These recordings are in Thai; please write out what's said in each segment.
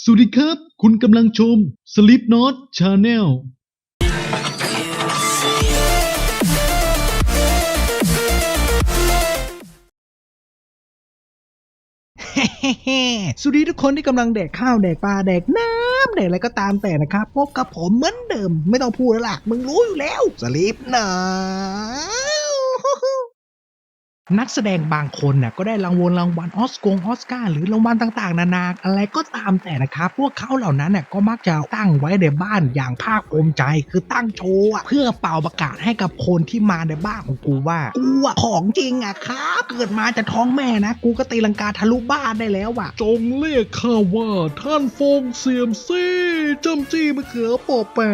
สวัสดีครับ คุณกำลังชม Sleep Not Channel สวัสดีทุกคนที่กำลังแดกข้าวแดกปลาแดกน้ำแดกอะไรก็ตามแต่นะครับ พบกับผมเหมือนเดิม ไม่ต้องพูดแล้วล่ะ มึงรู้อยู่แล้วสลิปห นานักแสดงบางคนน่ะก็ได้รางวัลรางวัลออสกงออสการ์หรือรางวัลต่างๆ นานา อะไรก็ตามแต่นะครับ พวกเขาเหล่านั้นน่ะก็มักจะตั้งไว้ในบ้านอย่างภาคภูมิใจ คือตั้งโชว์อะเพื่อเป่าประกาศให้กับคนที่มาในบ้านของกูว่า กูอะของจริงอะครับ เกิดมาจากท้องแม่นะ กูก็ตีลังกาทะลุบ้านได้แล้วอะจงเรียกข้าว่าท่านฟงเสียมซี่จำจี้มะเขือปอบแปะ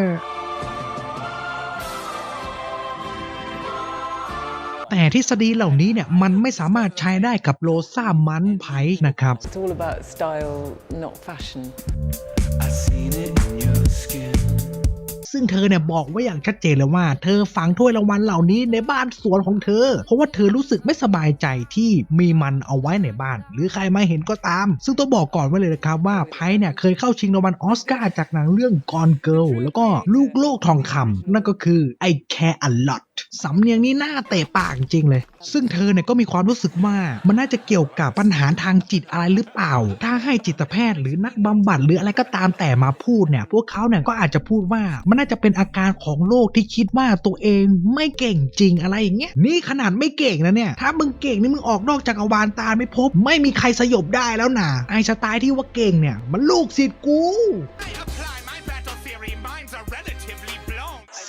แต่ทฤษฎีเหล่านี้เนี่ยมันไม่สามารถใช้ได้กับโรซ่ามันไพนะครับ It's all about style, not fashion. I seen it in your skin. ซึ่งเธอเนี่ยบอกไว้อย่างชัดเจนเลยว่า เธอฝังถ้วยรางวัลเหล่านี้ในบ้านสวนของเธอ เพราะว่าเธอรู้สึกไม่สบายใจที่มีมันเอาไว้ในบ้าน หรือใครมาเห็นก็ตาม ซึ่งต้องบอกก่อนไว้เลยนะครับว่าไพเนี่ยเคยเข้าชิงรางวัลออสการ์จากหนังเรื่อง Gone Girl แล้วก็ลูกโลกทองคำนั่นก็คือ I Care a Lot สำเนียงนี้น่าเตะปากจริงเลย ซึ่งเธอเนี่ยก็มีความรู้สึกว่ามันน่าจะเกี่ยวกับปัญหาทางจิตอะไรหรือเปล่า ถ้าให้จิตแพทย์หรือนักบำบัดหรืออะไรก็ตามแต่มาพูดเนี่ย พวกเขาเนี่ยก็อาจจะพูดว่ามันน่าจะเป็นอาการของโรคที่คิดว่าตัวเองไม่เก่งจริงอะไรอย่างเงี้ย นี่ขนาดไม่เก่งนะเนี่ย ถ้ามึงเก่งนี่มึงออกนอกจากรวาลตาไม่พบ ไม่มีใครสยบได้แล้วนะไอสไตล์ที่ว่าเก่งเนี่ย มันลูกศิษย์กู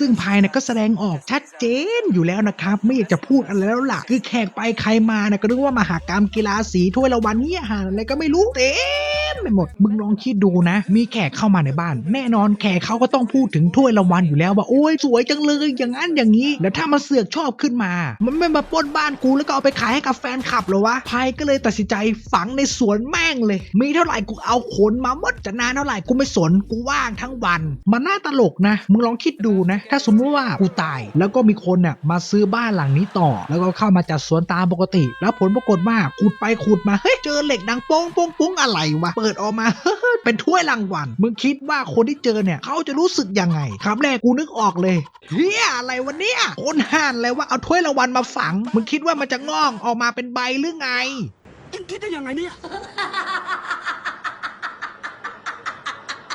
ซึ่งภายเนี่ยก็แสดงออกชัดเจนอยู่แล้วนะครับ ไม่อยากจะพูดอะไรแล้วล่ะ คือแขกไปใครมานะก็นึกว่ามหากรรมกีฬาสีถ้วยรางวัลเนี่ยหาอะไรก็ไม่รู้เต็ม ไปหมด มึงลองคิดดูนะ มีแขกเข้ามาในบ้าน แน่นอนแขกเขาก็ต้องพูดถึงถ้วยรางวัลอยู่แล้วว่าโอ้ยสวยจังเลยอย่างนั้นอย่างนี้ แล้วถ้ามาเสือกชอบขึ้นมา มันไม่มาป้นบ้านกูแล้วก็เอาไปขายให้กับแฟนคลับเหรอวะพายก็เลยตัดสินใจฝังในสวนแม่งเลย มีเท่าไหร่กูเอาขนมาหมดจะนานเท่าไหร่กูไม่สนกูว่างทั้งวัน มันน่าตลกนะ มึงลองคิดดูนะ ถ้าสมมติว่ากูตาย แล้วก็มีคนเนี่ยมาซื้อบ้านหลังนี้ต่อ แล้วก็เข้ามาจัดสวนตามปกติ แล้วผลปรากฏว่าขุดไปขุดมาเฮ้ยเจอเหล็กดังโป้งโป้งโป้งอะไรวะเปิดออกมา เป็นถ้วยรางวัล มึงคิดว่าคนที่เจอเนี่ย เขาจะรู้สึกยังไงคำแรกกูนึกออกเลยเฮียอะไรวะเนี่ยคนห่านเลยว่าเอาถ้วยรางวัลมาฝัง มึงคิดว่ามันจะงอกออกมาเป็นใบหรือไงคิดได้ยังไงเนี่ย